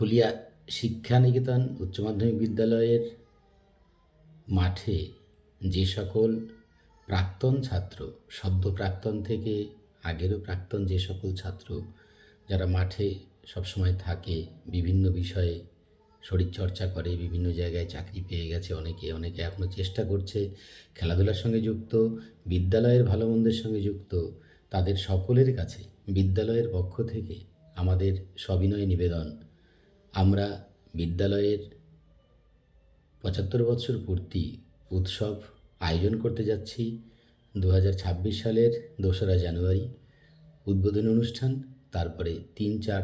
ফুলিয়া শিক্ষানিকেতন উচ্চ মাধ্যমিক বিদ্যালয়ের মাঠে যে সকল প্রাক্তন ছাত্র, সদ্য প্রাক্তন থেকে আগেরও প্রাক্তন যে সকল ছাত্র যারা মাঠে সবসময় থাকে, বিভিন্ন বিষয়ে শরীরচর্চা করে, বিভিন্ন জায়গায় চাকরি পেয়ে গেছে অনেকে অনেকে এখনও চেষ্টা করছে খেলাধুলার সঙ্গে যুক্ত, বিদ্যালয়ের ভালো মন্দের সঙ্গে যুক্ত, তাদের সকলের কাছে বিদ্যালয়ের পক্ষ থেকে আমাদের সবিনয় নিবেদন আমরা বিদ্যালয়ের পঁচাত্তর বৎসর পূর্তি উৎসব আয়োজন করতে যাচ্ছি। দু হাজার ছাব্বিশ সালের দোসরা জানুয়ারি উদ্বোধনী অনুষ্ঠান, তারপরে তিন চার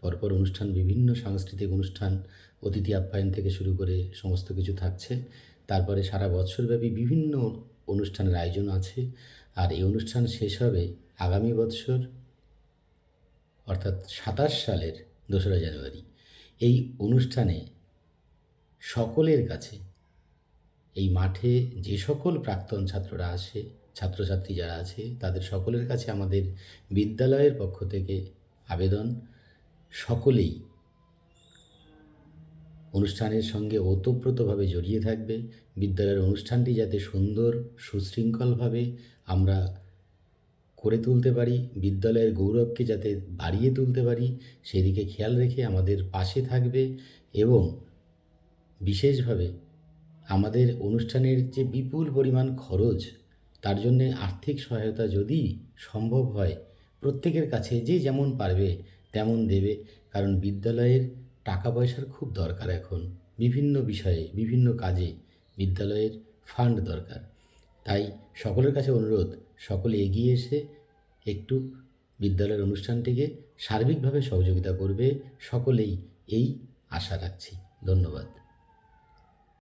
পরপর অনুষ্ঠান, বিভিন্ন সাংস্কৃতিক অনুষ্ঠান, অতিথি আপ্যায়ন থেকে শুরু করে সমস্ত কিছু থাকছে। তারপরে সারা বৎসরব্যাপী বিভিন্ন অনুষ্ঠানের আয়োজন আছে। আর এই অনুষ্ঠান শেষ হবে আগামী বৎসর অর্থাৎ সাতাশ সালের দোসরা জানুয়ারি। এই অনুষ্ঠানে সকলের কাছে, এই মাঠে যে সকল প্রাক্তন ছাত্ররা আসে, ছাত্রছাত্রী যারা আছে, তাদের সকলের কাছে আমাদের বিদ্যালয়ের পক্ষ থেকে আবেদন। সকলেই অনুষ্ঠানের সঙ্গে ওতপ্রোতভাবে জড়িয়ে থাকবে। বিদ্যালয়ের অনুষ্ঠানটি যাতে সুন্দর, সুশৃঙ্খলভাবে আমরা করে তুলতে পারি, বিদ্যালয়ের গৌরবকে যাতে বাড়িয়ে তুলতে পারি, সেদিকে খেয়াল রেখে আমাদের পাশে থাকবে এবং বিশেষভাবে আমাদের অনুষ্ঠানের যে বিপুল পরিমাণ খরচ, তার জন্যে আর্থিক সহায়তা যদি সম্ভব হয়, প্রত্যেকের কাছে যে যেমন পারবে তেমন দেবে, কারণ বিদ্যালয়ের টাকা পয়সার খুব দরকার এখন। বিভিন্ন বিষয়ে, বিভিন্ন কাজে বিদ্যালয়ের ফান্ড দরকার। তাই সকলের কাছে অনুরোধ, সকলে এগিয়ে এসে একটু বিদ্যালয়ের অনুষ্ঠানটিকে সার্বিকভাবে সহযোগিতা করবে, সকলেই এই আশা রাখছি। ধন্যবাদ।